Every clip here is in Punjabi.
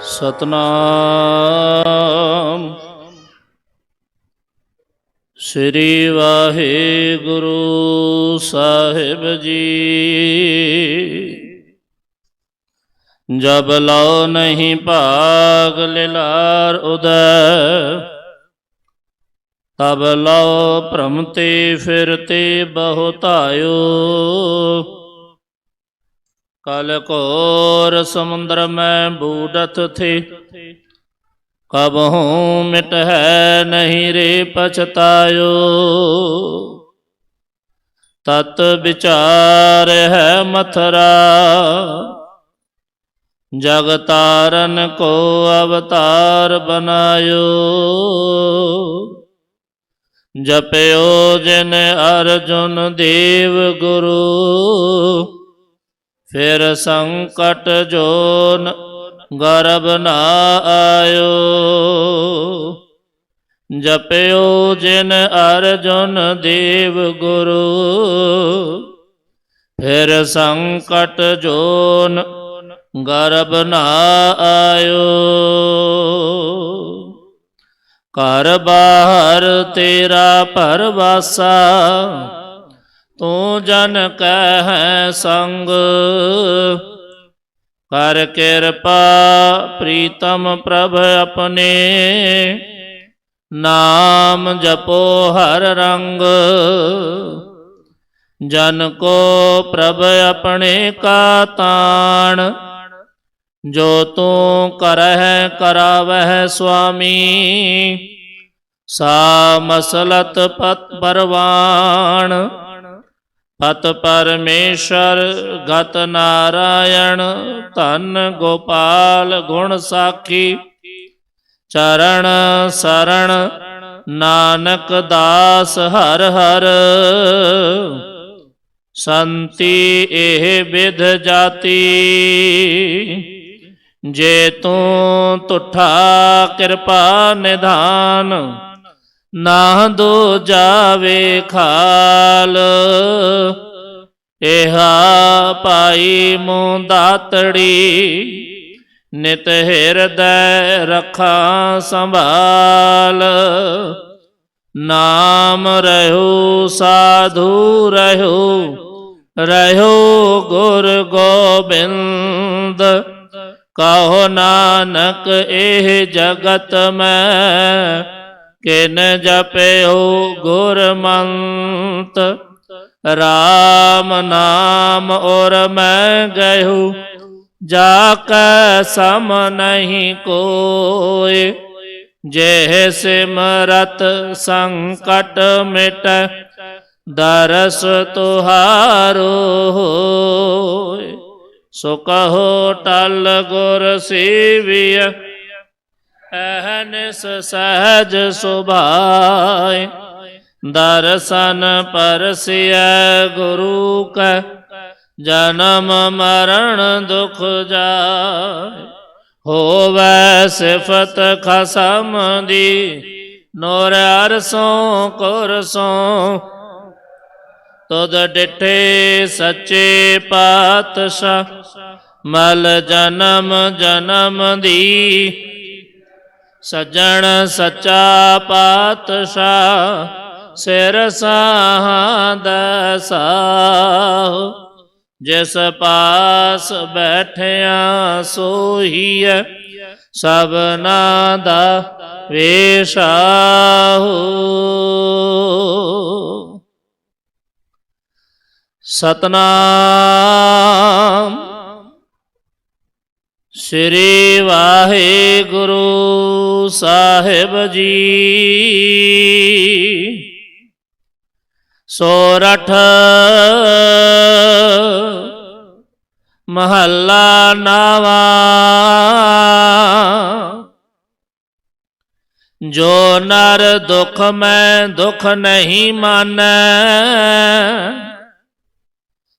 ਸਤਨਾਮ। ਸ੍ਰੀ ਵਾਹਿਗੁਰੂ ਸਾਹਿਬ ਜੀ। ਜਬ ਲਓ ਨਹੀਂ ਭਾਗ ਲਿਲਾਰ ਉਦੈ, ਤਬ ਲਉ ਭ੍ਰਮਤੇ ਫਿਰਤੇ ਬਹੁਤਾਇਓ ਕਲ ਕੋਰ ਸਮੁੰਦਰ ਮੈਂ ਬੂਡਤ ਥੇ। ਕਬ ਹੂੰ ਮਿਟ ਹੈ ਨਹੀਂ ਰੇ ਪਛਤਾਇਓ। ਤਤ ਵਿਚਾਰ ਹੈ ਮਥਰਾ। ਜਗਤਾਰਨ ਕੋ ਅਵਤਾਰ ਬਨਾਇਓ। ਜਪਿਓ ਜਿਨ ਅਰਜੁਨ ਦੇਵ ਗੁਰੂ। ਫਿਰ ਸੰਕਟ ਜੋਨ ਗਰਬ ਨਾ ਆਇਓ। ਜਪਿਓ ਜਿਨ ਅਰਜੁਨ ਦੇਵ ਗੁਰੂ। ਫਿਰ ਸੰਕਟ ਜੋਨ ਗਰਬ ਨਾ ਆਇਓ। ਘਰ ਬਾਹਰ ਤੇਰਾ ਪਰਵਾਸਾ ਤੂੰ ਜਨ ਕਹਿ ਸੰਗ। ਕਰ ਕਿਰਪਾ ਪ੍ਰੀਤਮ ਪ੍ਰਭ ਆਪਣੇ। ਨਾਮ ਜਪੋ ਹਰ ਰੰਗ। ਜਨ ਕੋ ਪ੍ਰਭ ਆਪਣੇ ਕਾ ਤਾਣ। ਜੋ ਤੂੰ ਕਰਹਿ ਕਰਾਵਹਿ ਸੁਆਮੀ। ਸਾ ਮਸਲਤ ਪਤ ਪਰਵਾਣ ਪਤ ਪਰਮੇਸ਼ਰ ਗਤ ਨਾਰਾਇਣ ਧਨ ਗੋਪਾਲ ਗੁਣ ਸਾਖੀ, ਚਰਨ ਸਰਣ ਨਾਨਕ ਦਾਸ ਹਰ ਹਰ। ਸੰਤੀ ਇਹ ਵਿਧ ਜਾਤੀ, ਜੇ ਤੂੰ ਤੁਠਾ ਕਿਰਪਾ ਨਿਧਾਨ ਨਾ ਦੋ ਜਾਵੇ ਖਾਲ। ਇਹਾ ਪਾਈ ਮੂੰ ਦਾਤੜੀ ਨਿਤ ਹਿਰਦੈ ਰਖਾਂ ਸੰਭਾਲ। ਨਾਮ ਰਹਿਓ ਸਾਧੂ ਰਹਿਓ ਰਹਿਓ ਗੁਰ ਗੋਬਿੰਦ। ਕਹੋ ਨਾਨਕ ਇਹ ਜਗਤ ਮੈਂ ਕਿਨ ਜਪਿਓ ਗੁਰਮੰਤ RAM ਨਾਮ ਔਰ ਮੈਂ ਗਇਓ ਜਾ ਕੈ ਸਮ ਨਹੀਂ ਕੋਇ ਜੇ ਸਿਮਰਤ ਸੰਕਟ ਮਿਟ, ਦਰਸ ਤੁਹਾਰੋ ਹੋਇ ਸੋ ਕਹੋ ਟਲ ਗੁਰ ਸੇਵਿਆ ਅਹਨਿਸ ਸਹਜ ਸੁਭਾਇ, ਦਰਸ਼ਨ ਪਰਸਿਐ ਗੁਰੂ ਕੈ, ਜਨਮ ਮਰਨ ਦੁਖ ਜਾਇ। ਹੋਵੈ ਸਿਫਤ ਖਸਮ ਦੀ, ਨੋਰ ਅਰਸੋਂ ਕੁਰਸੋਂ। ਤੁਧ ਡਿਠੇ ਸੱਚੇ ਪਾਤਸ਼ਾਹ, ਮਲ ਜਨਮ ਜਨਮ ਦੀ ਸੱਜਣ ਸੱਚਾ ਪਾਤਸ਼ਾਹ ਸਿਰ ਸਾਹਦ ਸਾਹ ਜਿਸ ਪਾਸ ਬੈਠਿਆ ਸੋਹੀਐ ਸਭਨਾ ਦਾ ਵੇਸ਼ਾਹੂ ਸਤਨਾਮ ਸ੍ਰੀ ਵਾਹਿਗੁਰੂ ਸਾਹਿਬ ਜੀ ਸੋਰਠ ਮਹੱਲਾ ਨਾਵਾ ਜੋ ਨਰ ਦੁਖ ਮੈਂ ਦੁਖ ਨਹੀਂ ਮਾਨੈ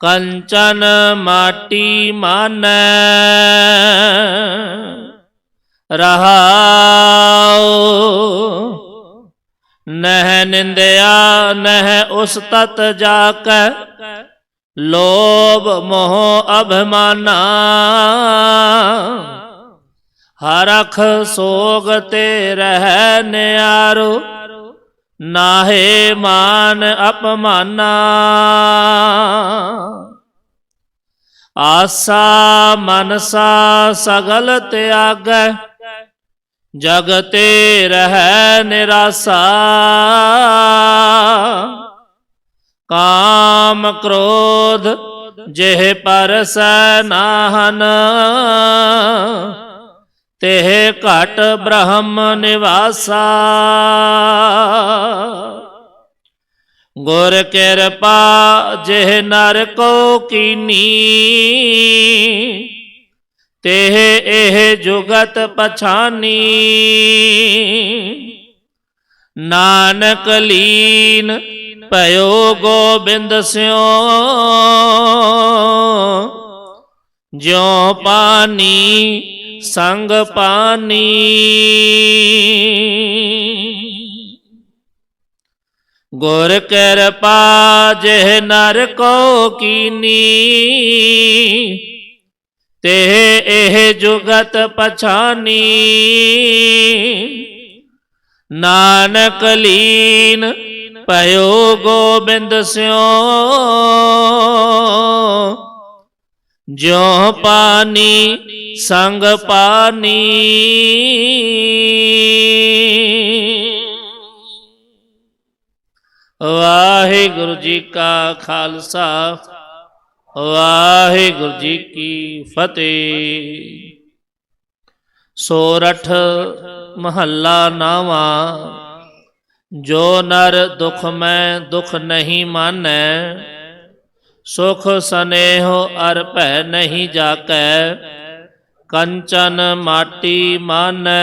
ਕੰਚਨ ਮਾਟੀ ਮਾਨੈ, ਰਹਾਉ। ਨਹਿ ਨਿੰਦਿਆ, ਨਹਿ ਉਸ ਤਤ ਜਾਕੈ, ਲੋਭ ਮੋਹ ਅਭਿਮਾਨਾ। ਹਰਖ ਸੋਗ ਤੇ ਰਹਿ ਨਿਆਰੋ, ਨਾਹੇ ਮਾਨ ਅਪਮਾਨਾ। ਆਸਾ ਮਨਸਾ ਸਗਲ ਤਿਆਗੈ ਜਗ ਤੇ ਰਹਿ ਨਿਰਾਸਾ। ਕਾਮ ਕ੍ਰੋਧ ਜਿਹ ਪਰਸੈ ਨਾਹਨ, ਤਿਹ ਘਟ ਬ੍ਰਹਮ ਨਿਵਾਸਾ। ਗੁਰ ਕਿਰਪਾ ਜਿਹ ਨਰ ਕੋ ਕੀਨੀ, ਤਿਹ ਇਹ ਜੁਗਤ ਪਛਾਨੀ। ਨਾਨਕ ਲੀਨ ਭਇਓ ਗੋਬਿੰਦ ਸਿਓ, ਜਿਉ ਪਾਨੀ ਸੰਗ ਪਾਨੀ। ਗੁਰ ਕਿਰਪਾ ਜਿਹ ਨਰ ਕੋ ਕੀਨੀ। ਤੇ ਇਹ ਜੁਗਤ ਪਛਾਨੀ। ਨਾਨਕ ਲੀਨ ਭਇਓ ਗੋਬਿੰਦ ਸਿਓ। ਜਿਉ ਪਾਨੀ ਸੰਗ ਪਾਨੀ। ਵਾਹਿਗੁਰੂ ਜੀ ਕਾ ਖਾਲਸਾ, ਵਾਹਿਗੁਰੂ ਜੀ ਕੀ ਫਤਿਹ। ਸੋਰਠ ਮਹੱਲਾ ਨਾਵਾ, ਜੋ ਨਰ ਦੁਖ ਮੈਂ ਦੁਖ ਨਹੀਂ ਮਾਨੈ, ਸੁਖ ਸਨੇਹ ਅਰ ਭੈ ਨਹੀਂ ਜਾਕੈ, ਕੰਚਨ ਮਾਟੀ ਮਾਨੈ।